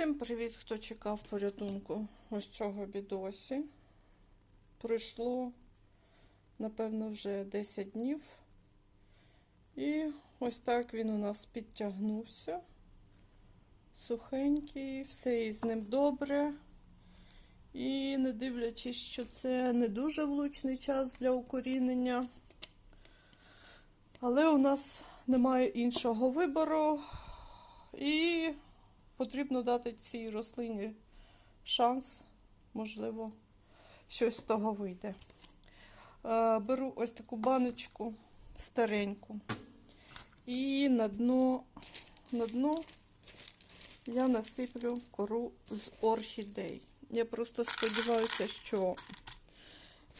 Всім привіт, хто чекав порятунку ось цього бідосі. Пройшло, напевно, вже 10 днів. І ось так він у нас підтягнувся. Сухенький, все із ним добре. І не дивлячись, що це не дуже влучний час для укорінення. Але у нас немає іншого вибору. І потрібно дати цій рослині шанс, можливо, щось з того вийде. Е, Беру ось таку баночку стареньку. І на дно, на дно я насиплю кору з орхідей. Я просто сподіваюся, що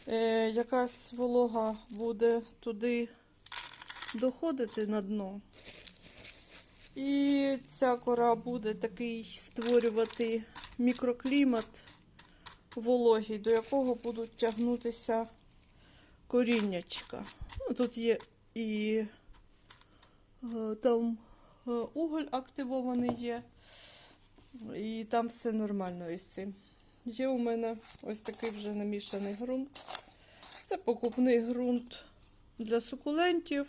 е, якась волога буде туди доходити на дно. І ця кора буде такий створювати мікроклімат вологий, до якого будуть тягнутися коріннячка. Ну, тут є і е, там е, уголь активований є, і там все нормально із цим. Є у мене ось такий вже намішаний ґрунт. Це покупний ґрунт для сукулентів.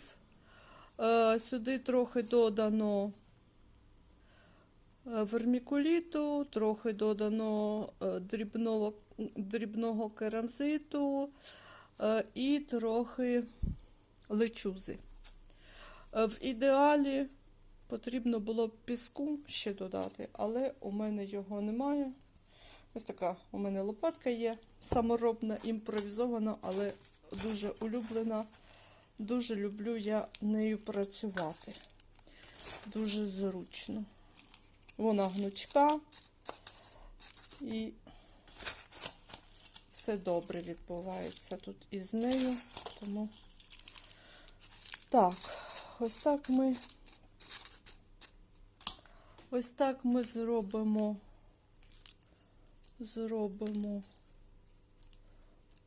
Е, Сюди трохи додано вермікуліту, трохи додано е, дрібного, дрібного керамзиту е, і трохи лечузи. Е, В ідеалі потрібно було б піску ще додати, але у мене його немає. Ось така у мене лопатка є, саморобна, імпровізована, але дуже улюблена. Дуже люблю я нею працювати. Дуже зручно. Вона гнучка і все добре відбувається тут із нею. Тому так, ось так ми ось так ми зробимо. Зробимо.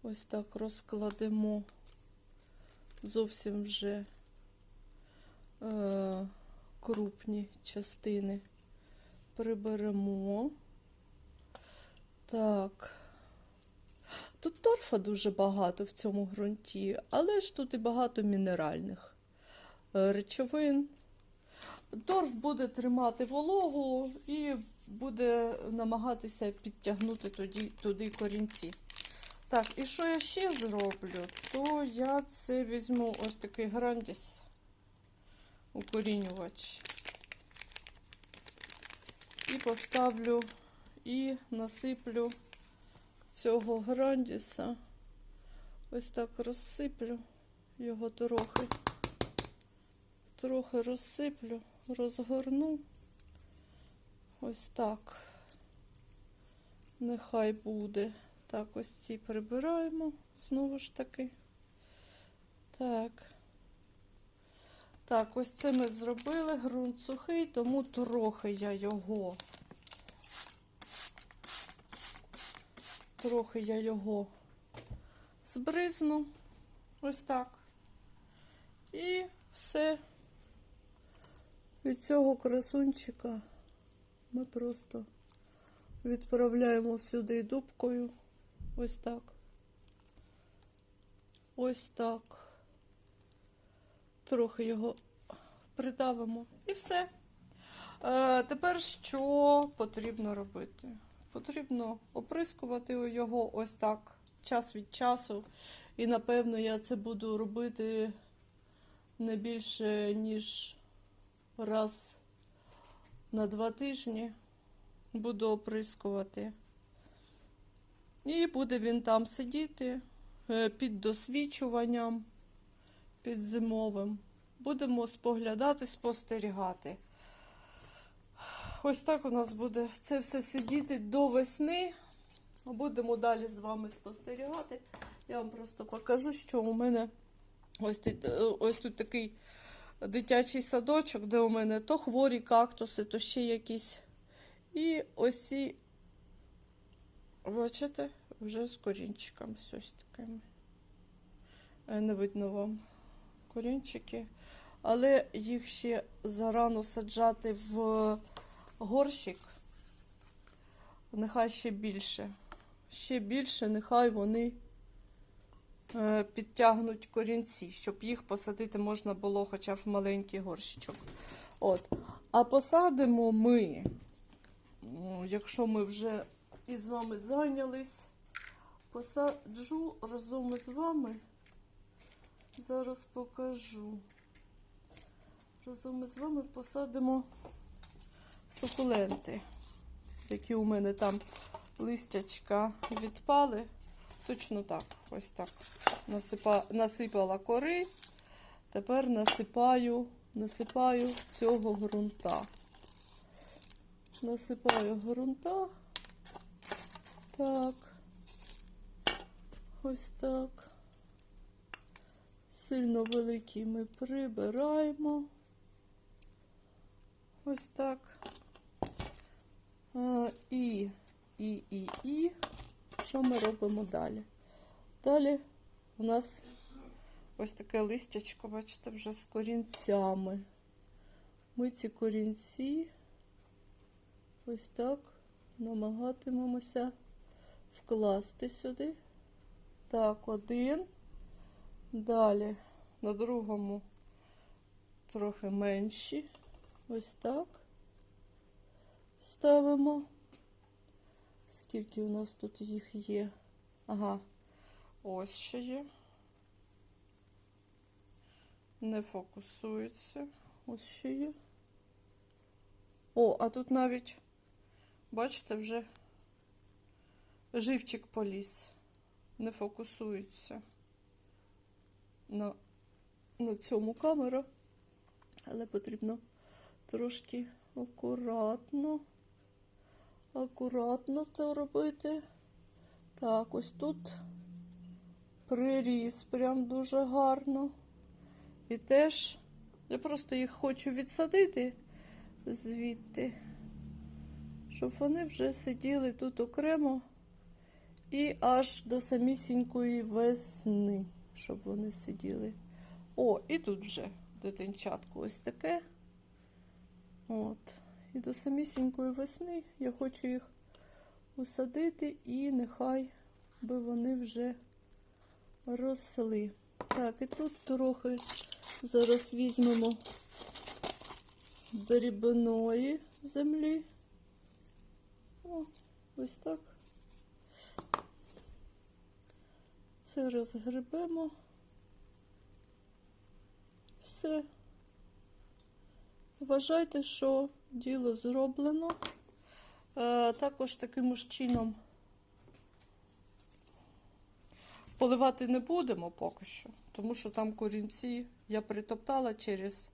Ось так розкладемо зовсім вже е, крупні частини приберемо. Так. Тут торфа дуже багато в цьому ґрунті, але ж тут і багато мінеральних е, речовин. Торф буде тримати вологу і буде намагатися підтягнути туди, туди корінці. Так, і що я ще зроблю? То я це візьму ось такий грандіс укорінювач. І поставлю і насиплю цього грандіса. Ось так розсиплю його трохи. Трохи розсиплю, розгорну. Ось так. Нехай буде. Так, ось ці прибираємо знову ж таки. Так. Так, ось це ми зробили. Грунт сухий, тому трохи я його. Трохи я його збризну. Ось так. І все. Від цього красунчика ми просто відправляємо сюди дубкою. Ось так. Ось так. Трохи його придавимо. І все. Е, тепер що потрібно робити? Потрібно оприскувати його ось так час від часу. І напевно я це буду робити не більше, ніж раз на два тижні. Буду оприскувати. І буде він там сидіти е, під досвідчуванням, під зимовим. Будемо споглядати, спостерігати. Ось так у нас буде це все сидіти до весни. Будемо далі з вами спостерігати. Я вам просто покажу, що у мене ось тут, е, ось тут такий дитячий садочок, де у мене то хворі кактуси, то ще якісь. І ось ці Бачите, вже з корінчиками ось такими. Е, Не видно вам корінчики. Але їх ще зарано саджати в горщик. нехай ще більше. Ще більше, нехай вони е, підтягнуть корінці, щоб їх посадити можна було хоча б в маленький горщичок. От. А посадимо ми, якщо ми вже із вами зайнялись, посаджу разом із вами. Зараз покажу. Разом із вами посадимо сукуленти, які у мене там листячка відпали. Точно так, ось так. Насипа, насипала кори. Тепер насипаю, насипаю цього ґрунта. Насипаю ґрунта. Так. Ось так. Сильно великий ми прибираємо. Ось так. І, і, і, і. Що ми робимо далі? Далі у нас ось таке листячко, бачите, вже з корінцями. Ми ці корінці ось так намагатимемося вкласти сюди. Так, один. Далі на другому трохи менші. Ось так. Ставимо. Скільки у нас тут їх є? Ага, ось ще є. Не фокусується. Ось ще є. О, а тут навіть, бачите, вже живчик поліз. Не фокусується на, на цьому камера, але потрібно трошки акуратно, акуратно це робити. Так, ось тут приріс прям дуже гарно. І теж я просто їх хочу відсадити звідти, щоб вони вже сиділи тут окремо і аж до самісінької весни, щоб вони сиділи. О, і тут вже дитинчатку ось таке. От. І до самісінької весни я хочу їх усадити і нехай би вони вже росли. Так, і тут трохи зараз візьмемо дрібної землі. О, ось так. Це розгребемо. Все. Вважайте, що діло зроблено. Е, також таким ж чином поливати не будемо поки що, тому що там корінці я притоптала через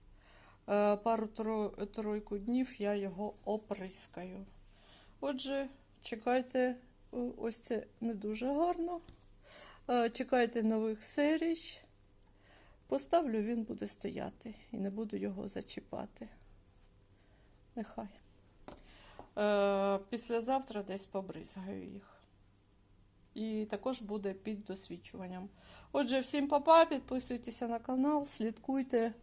е, пару-тройку днів я його оприскаю. Отже, чекайте, ось це не дуже гарно. Е, Чекайте нових серій. Поставлю, він буде стояти і не буду його зачіпати. Нехай. Е, післязавтра десь побризгаю їх. І також буде під досвідчуванням. Отже, всім папа, підписуйтеся на канал, слідкуйте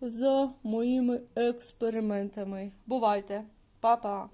за моїми експериментами. Бувайте, Па-па!